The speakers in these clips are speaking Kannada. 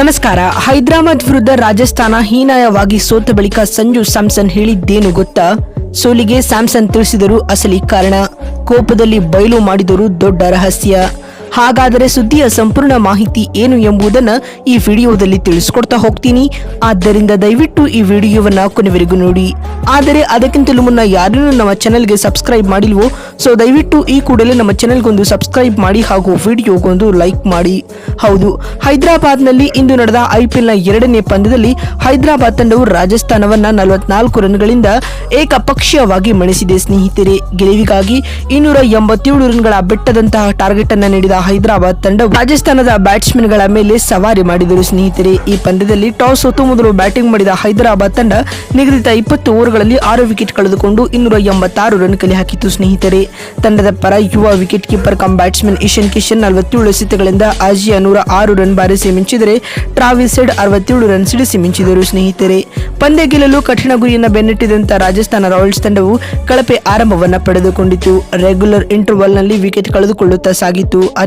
ನಮಸ್ಕಾರ. ಹೈದರಾಬಾದ್ ವಿರುದ್ಧ ರಾಜಸ್ಥಾನ ಹೀನಾಯವಾಗಿ ಸೋತ ಬಳಿಕ ಸಂಜು ಸ್ಯಾಮ್ಸನ್ ಹೇಳಿದ್ದೇನು ಗೊತ್ತಾ? ಸೋಲಿಗೆ ಸ್ಯಾಮ್ಸನ್ ತಿಳಿಸಿದರು ಅಸಲಿ ಕಾರಣ ಕೋಪದಲ್ಲಿ ಬಯಲು ಮಾಡಿದರು ದೊಡ್ಡ ರಹಸ್ಯ. ಹಾಗಾದರೆ ಸುದ್ದಿಯ ಸಂಪೂರ್ಣ ಮಾಹಿತಿ ಏನು ಎಂಬುದನ್ನು ಈ ವಿಡಿಯೋದಲ್ಲಿ ತಿಳಿಸ್ಕೊಡ್ತಾ ಹೋಗ್ತೀನಿ. ಆದ್ದರಿಂದ ದಯವಿಟ್ಟು ಈ ವಿಡಿಯೋವನ್ನು ಕೊನೆವರೆಗೂ ನೋಡಿ. ಆದರೆ ಅದಕ್ಕಿಂತಲೂ ಮುನ್ನ ಯಾರನ್ನು ನಮ್ಮ ಚಾನೆಲ್ಗೆ ಸಬ್ಸ್ಕ್ರೈಬ್ ಮಾಡಿಲ್ವೋ, ಸೊ ದಯವಿಟ್ಟು ಈ ಕೂಡಲೇ ನಮ್ಮ ಚಾನೆಲ್ಗೊಂದು ಸಬ್ಸ್ಕ್ರೈಬ್ ಮಾಡಿ ಹಾಗೂ ವಿಡಿಯೋಗೊಂದು ಲೈಕ್ ಮಾಡಿ. ಹೌದು, ಹೈದರಾಬಾದ್ನಲ್ಲಿ ಇಂದು ನಡೆದ ಐಪಿಎಲ್ನ ಎರಡನೇ ಪಂದ್ಯದಲ್ಲಿ ಹೈದರಾಬಾದ್ ತಂಡವು ರಾಜಸ್ಥಾನವನ್ನ ನಲವತ್ನಾಲ್ಕು ರನ್ಗಳಿಂದ ಏಕಪಕ್ಷೀಯವಾಗಿ ಮಣಿಸಿದೆ, ಸ್ನೇಹಿತರೆ. ಗೆಲುವಿಗಾಗಿ ಇನ್ನೂರ ಎಂಬತ್ತೇಳು ರನ್ಗಳ ಬೆಟ್ಟದಂತಹ ಟಾರ್ಗೆಟ್ ಅನ್ನು ನೀಡಿದ ಹೈದರಾಬಾದ್ ತಂಡವು ರಾಜಸ್ಥಾನದ ಬ್ಯಾಟ್ಸ್ಮನ್ಗಳ ಮೇಲೆ ಸವಾರಿ ಮಾಡಿದರು. ಸ್ನೇಹಿತರೆ, ಈ ಪಂದ್ಯದಲ್ಲಿ ಟಾಸ್ ಸೋತು ಮೊದಲು ಬ್ಯಾಟಿಂಗ್ ಮಾಡಿದ ಹೈದರಾಬಾದ್ ತಂಡ ನಿಗದಿತ ಇಪ್ಪತ್ತು ಓವರ್ಗಳಲ್ಲಿ ಆರು ವಿಕೆಟ್ ಕಳೆದುಕೊಂಡು ಇನ್ನೂರ ಎಂಬತ್ತಾರು ರನ್ ಕಲೆ ಹಾಕಿತು ಸ್ನೇಹಿತರೆ, ತಂಡದ ಪರ ಯುವ wicket keeper cum batsman Ishan Kishan ನಲವತ್ತೇಳು ಎಸೆತಗಳಿಂದ ಆಜಿಯ ನೂರ ಆರು ರನ್ ಬಾರಿಸಿ ಮಿಂಚಿದರೆ ಟ್ರಾವಿಸ್ ಅರವತ್ತೇಳು ರನ್ ಸಿಡಿಸಿ ಮಿಂಚಿದರು ಸ್ನೇಹಿತರೆ, ಪಂದ್ಯ ಗೆಲ್ಲಲು ಕಠಿಣ ಗುರಿಯನ್ನು ಬೆನ್ನಟ್ಟಿದಂತ ರಾಜಸ್ಥಾನ ರಾಯಲ್ಸ್ ತಂಡವು ಕಳಪೆ ಆರಂಭವನ್ನು ಪಡೆದುಕೊಂಡಿತು ರೆಗ್ಯುಲರ್ ಇಂಟರ್ವಲ್ನಲ್ಲಿ ವಿಕೆಟ್ ಕಳೆದುಕೊಳ್ಳುತ್ತಾ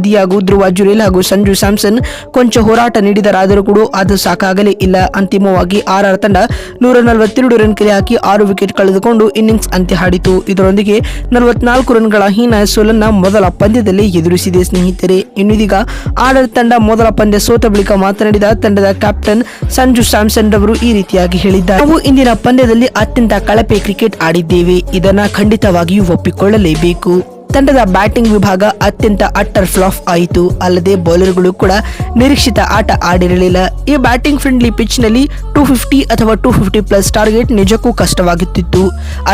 ಸಾಗಿತ್ತು ಅದಿಯಾಗೂ ಧ್ರುವ ಜುರೇಲ್ ಹಾಗೂ ಸಂಜು ಸ್ಯಾಮ್ಸನ್ ಕೊಂಚ ಹೋರಾಟ ನೀಡಿದರಾದರೂ ಕೂಡ ಅದು ಸಾಕಾಗಲೇ ಇಲ್ಲ. ಅಂತಿಮವಾಗಿ ಆರ್ಆರ್ ತಂಡ ನೂರ ನಲವತ್ತೆರಡು ರನ್ ಕಲೆ ಹಾಕಿ ಆರು ವಿಕೆಟ್ ಕಳೆದುಕೊಂಡು ಇನ್ನಿಂಗ್ಸ್ ಅಂತ್ಯ ಹಾಡಿತು. ಇದರೊಂದಿಗೆ ನಲವತ್ನಾಲ್ಕು ರನ್ಗಳ ಹೀನ ಸೋಲನ್ನ ಮೊದಲ ಪಂದ್ಯದಲ್ಲಿ ಎದುರಿಸಿದೆ ಸ್ನೇಹಿತರೆ. ಇನ್ನಿದೀಗ ಆರ್ಆರ್ ತಂಡ ಮೊದಲ ಪಂದ್ಯ ಸೋತ ಬಳಿಕ ಮಾತನಾಡಿದ ತಂಡದ ಕ್ಯಾಪ್ಟನ್ ಸಂಜು ಸ್ಯಾಮ್ಸನ್ ರವರು ಈ ರೀತಿಯಾಗಿ ಹೇಳಿದ್ದಾರೆ. ನಾವು ಇಂದಿನ ಪಂದ್ಯದಲ್ಲಿ ಅತ್ಯಂತ ಕಳಪೆ ಕ್ರಿಕೆಟ್ ಆಡಿದ್ದೇವೆ. ಇದನ್ನ ಖಂಡಿತವಾಗಿಯೂ ಒಪ್ಪಿಕೊಳ್ಳಲೇಬೇಕು. ತಂಡದ ಬ್ಯಾಟಿಂಗ್ ವಿಭಾಗ ಅತ್ಯಂತ ಅಟ್ಟರ್ ಫ್ಲಾಫ್ ಆಯಿತು. ಅಲ್ಲದೆ ಬೌಲರ್ಗಳು ಕೂಡ ನಿರೀಕ್ಷಿತ ಆಟ ಆಡಿರಲಿಲ್ಲ. ಈ ಬ್ಯಾಟಿಂಗ್ ಫ್ರೆಂಡ್ಲಿ ಪಿಚ್ನಲ್ಲಿ ಟೂ ಫಿಫ್ಟಿ ಅಥವಾ ಟೂ ಫಿಫ್ಟಿ ಪ್ಲಸ್ ಟಾರ್ಗೆಟ್ ನಿಜಕ್ಕೂ ಕಷ್ಟವಾಗುತ್ತಿತ್ತು.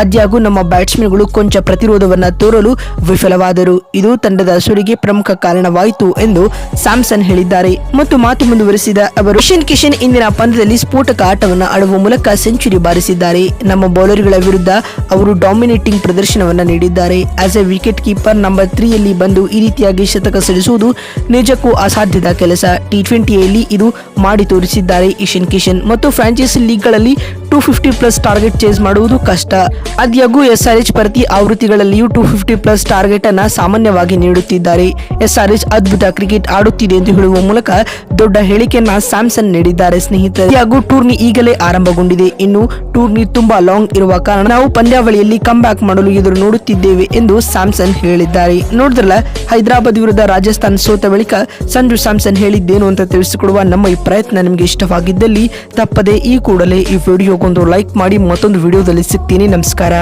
ಆದ್ಯಾಗೂ ನಮ್ಮ ಬ್ಯಾಟ್ಸ್ಮನ್ಗಳು ಕೊಂಚ ಪ್ರತಿರೋಧವನ್ನು ತೋರಲು ವಿಫಲವಾದರು. ಇದು ತಂಡದ ಸುರಿಗೆ ಪ್ರಮುಖ ಕಾರಣವಾಯಿತು ಎಂದು ಸ್ಯಾಮ್ಸನ್ ಹೇಳಿದ್ದಾರೆ. ಮತ್ತು ಮಾತು ಮುಂದುವರೆಸಿದ ಅವರು ಕಿಶನ್ ಕಿಶನ್ ಇಂದಿನ ಪಂದ್ಯದಲ್ಲಿ ಸ್ಫೋಟಕ ಆಟವನ್ನು ಆಡುವ ಮೂಲಕ ಸೆಂಚುರಿ ಬಾರಿಸಿದ್ದಾರೆ. ನಮ್ಮ ಬೌಲರ್ಗಳ ವಿರುದ್ಧ ಅವರು ಡಾಮಿನೇಟಿಂಗ್ ಪ್ರದರ್ಶನವನ್ನು ನೀಡಿದ್ದಾರೆ. As a wicket keeper number ತ್ರೀಯಲ್ಲಿ ಬಂದು ಈ ರೀತಿಯಾಗಿ ಶತಕ ಸಿಡಿಸುವುದು ನಿಜಕ್ಕೂ ಅಸಾಧ್ಯದ ಕೆಲಸ. ಟಿ ಟ್ವೆಂಟಿಯಲ್ಲಿ ಇದು ಮಾಡಿ ತೋರಿಸಿದ್ದಾರೆ ಇಶನ್ ಕಿಶನ್ ಮತ್ತು franchise ಲೀಗ್ಗಳಲ್ಲಿ two fifty plus target chase ಮಾಡುವುದು ಕಷ್ಟ. ಆದಾಗ್ಯೂ ಎಸ್ ಆರ್ ಎಚ್ ಪ್ರತಿ ಆವೃತ್ತಿಗಳಲ್ಲಿಯೂ ಟೂ ಫಿಫ್ಟಿ ಪ್ಲಸ್ ಟಾರ್ಗೆಟ್ ಅನ್ನ ಸಾಮಾನ್ಯವಾಗಿ ನೀಡುತ್ತಿದ್ದಾರೆ. ಎಸ್ ಆರ್ ಎಚ್ ಅದ್ಭುತ ಕ್ರಿಕೆಟ್ ಆಡುತ್ತಿದೆ ಎಂದು ಹೇಳುವ ಮೂಲಕ ದೊಡ್ಡ ಹೇಳಿಕೆಯನ್ನ ಸ್ಯಾಮ್ಸನ್ ನೀಡಿದ್ದಾರೆ ಸ್ನೇಹಿತರೆ. ಹಾಗೂ ಟೂರ್ನಿ ಈಗಲೇ ಆರಂಭಗೊಂಡಿದೆ. ಇನ್ನು ಟೂರ್ನಿ ತುಂಬಾ ಲಾಂಗ್ ಇರುವ ಕಾರಣ ನಾವು ಪಂದ್ಯಾವಳಿಯಲ್ಲಿ ಕಮ್ ಬ್ಯಾಕ್ ಮಾಡಲು ಎದುರು ನೋಡುತ್ತಿದ್ದೇವೆ ಎಂದು ಸ್ಯಾಮ್ಸನ್ ಹೇಳಿದ್ದಾರೆ. ನೋಡಿದ್ರಲ್ಲ, ಹೈದರಾಬಾದ್ ವಿರುದ್ಧ ರಾಜಸ್ಥಾನ್ ಸೋತ ಬಳಿಕ ಸಂಜು ಸ್ಯಾಮ್ಸನ್ ಹೇಳಿದ್ದೇನು ಅಂತ ತಿಳಿಸಿಕೊಡುವ ನಮ್ಮ ಈ ಪ್ರಯತ್ನ ನಿಮಗೆ ಇಷ್ಟವಾಗಿದ್ದಲ್ಲಿ ತಪ್ಪದೆ ಈ ಕೂಡಲೇ ಈ ವಿಡಿಯೋಗೊಂದು ಲೈಕ್ ಮಾಡಿ ಮತ್ತೊಂದು ವಿಡಿಯೋದಲ್ಲಿ ಸಿಗ್ತೀನಿ. ನಮಸ್ಕಾರ.